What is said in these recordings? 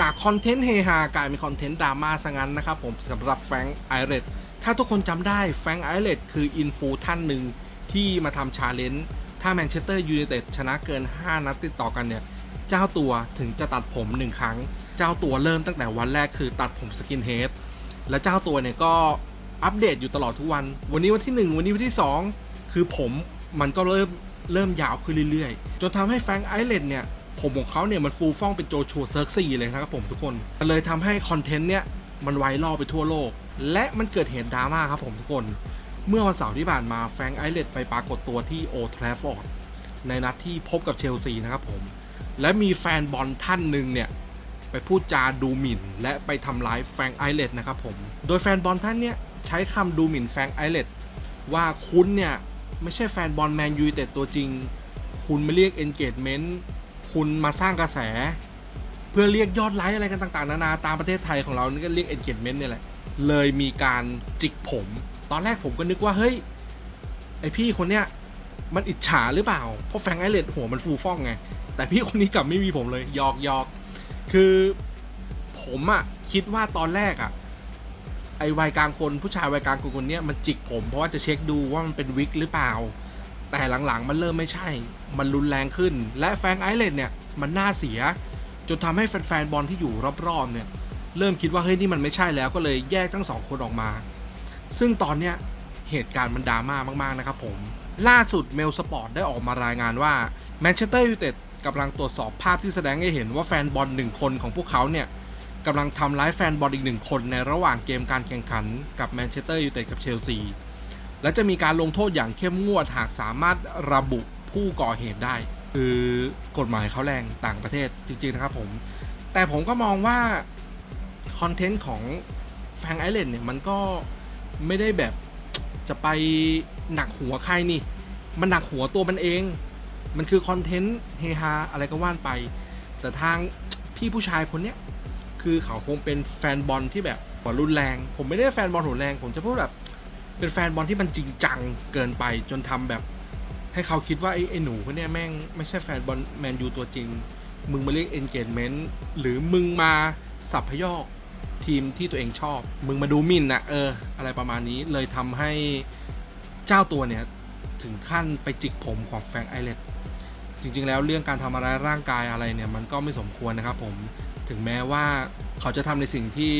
จากคอนเทนต์เฮฮากลายเป็นคอนเทนต์ดราม่าซะงั้นนะครับผมสำหรับแฟงไอเรตถ้าทุกคนจำได้แฟงไอเรตคืออินฟูท่านหนึ่งที่มาทำชาเลนจ์ถ้าแมนเชสเตอร์ยูไนเต็ดชนะเกิน 5 นัดติดต่อกันเนี่ย เจ้าตัวถึงจะตัดผมหนึ่งครั้ง เจ้าตัวเริ่มตั้งแต่วันแรกคือตัดผมสกินเฮดและเจ้าตัวเนี่ยก็อัปเดตอยู่ตลอดทุกวัน วันนี้วันที่ 1 วันนี้วันที่ 2 คือผมมันก็เริ่มเริ่มยาวขึ้นเรื่อยๆ จนทำให้แฟรงไอเลนเนี่ย ผมของเขาเนี่ยมันฟูฟ่องเป็นโจชัวเซิร์กซีเลยนะครับผมทุกคนมันเลยทำให้คอนเทนต์เนี่ยมันไวรัลไปทั่วโลก และมันเกิดเหตุดราม่าครับผมทุกคน เมื่อวันเสาร์ที่ผ่านมาแฟรงไอเลนไปปรากฏตัวที่โอทราฟอร์ดในนัดที่พบกับเชลซีนะครับผม และมีแฟนบอลท่านหนึ่งเนี่ย ไปพูดจาดูหมิ่น และไปทำร้ายแฟรงไอเลตนะครับผม โดยแฟนบอลท่านเนี่ย ใช้คำดูหมิ่นแฟรงไอเลตว่าคุณเนี่ย ไม่ใช่แฟนบอลแมนยูแต่ตัวจริง คุณมาเรียก engagement คุณมาสร้างกระแส เพื่อเรียกยอดไลค์อะไรกันต่าง ๆ นานาตามประเทศไทยของเรานี่ก็เรียก engagement เนี่ยแหละ เลยมีการจิกผม ตอนแรกผมก็นึกว่า เฮ้ย ไอพี่คนเนี้ยมันอิจฉาหรือเปล่า เพราะแฟงไอเลตหัวมันฟูฟ่องไง แต่พี่คนนี้กลับไม่มีผมเลยหยอกหยอกคือผมอะคิดว่าตอนแรกอะไอวัยกลางคนผู้ชายวัยกลางคนคนเนี้ยมันจิกผมเพราะว่าจะเช็คดูว่ามันเป็นวิกหรือเปล่า แต่หลังๆ มันเริ่มไม่ใช่ มันรุนแรงขึ้น และแฟงไอเลนเนี่ยมันน่าเสีย จนทำให้แฟนๆบอลที่อยู่รอบๆเนี่ยเริ่มคิดว่าเฮ้ยนี่มันไม่ใช่แล้วก็เลยแยกทั้งสองคนออกมา ซึ่งตอนเนี้ยเหตุการณ์มันดราม่ามากๆนะครับผม ล่าสุดเมลสปอร์ตได้ออกมารายงานว่าแมนเชสเตอร์ยูไนเต็ดกำลังตรวจสอบภาพที่แสดงให้เห็นว่าแฟนบอลหนึ่งคนของพวกเขาเนี่ยกำลังทำร้ายแฟนบอลอีกหนึ่งคนในระหว่างเกมการแข่งขันกับแมนเชสเตอร์ยูไนเต็ดกับเชลซี และจะมีการลงโทษอย่างเข้มงวดหากสามารถระบุผู้ก่อเหตุได้ คือกฎหมายเขาแรงต่างประเทศจริงๆนะครับผม แต่ผมก็มองว่า คอนเทนต์ของแฟงไอเลนเนี่ยมันก็ไม่ได้แบบจะไปหนักหัวใครนี่ มันหนักหัวตัวมันเอง มันคือคอนเทนต์เฮฮาอะไรก็ว่านไป แต่ทางพี่ผู้ชายคนเนี้ยคือเขาคงเป็นแฟนบอลที่แบบรุนแรง ผมไม่ได้แฟนบอลหัวแรง ผมจะพูดแบบ เป็นแฟนบอลที่มันจริงจังเกินไปจนทำแบบ ให้เขาคิดว่าไอ้ไอ้หนูคนนี้แม่งไม่ใช่แฟนบอลแมนยูตัวจริง มึงมาเรียก engagement หรือมึงมาสับพยอกทีมที่ตัวเองชอบ มึงมาดูมินนะเออ อะไรประมาณนี้เลยทำให้เจ้าตัวเนี่ย ถึงขั้นไปจิกผมของแฟงไอเลตจริง ๆ แล้วเรื่องการทำร้ายร่างกายอะไรเนี่ย มันก็ไม่สมควรนะครับผมถึงแม้ว่าเขาจะทำในสิ่งที่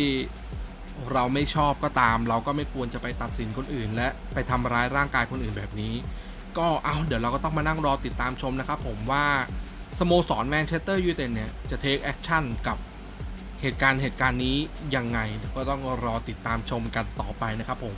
เราไม่ชอบก็ตาม เราก็ไม่ควรจะไปตัดสินคนอื่น และไปทำร้ายร่างกายคนอื่นแบบนี้ ก็เอาเดี๋ยวเราก็ต้องมานั่งรอติดตามชมนะครับผมว่าสโมสรแมนเชสเตอร์ยูไนเต็ดเนี่ยจะเทคแอคชั่นกับเหตุการณ์เหตุการณ์นี้ยังไงก็ต้องรอติดตามชมกันต่อไปนะครับผม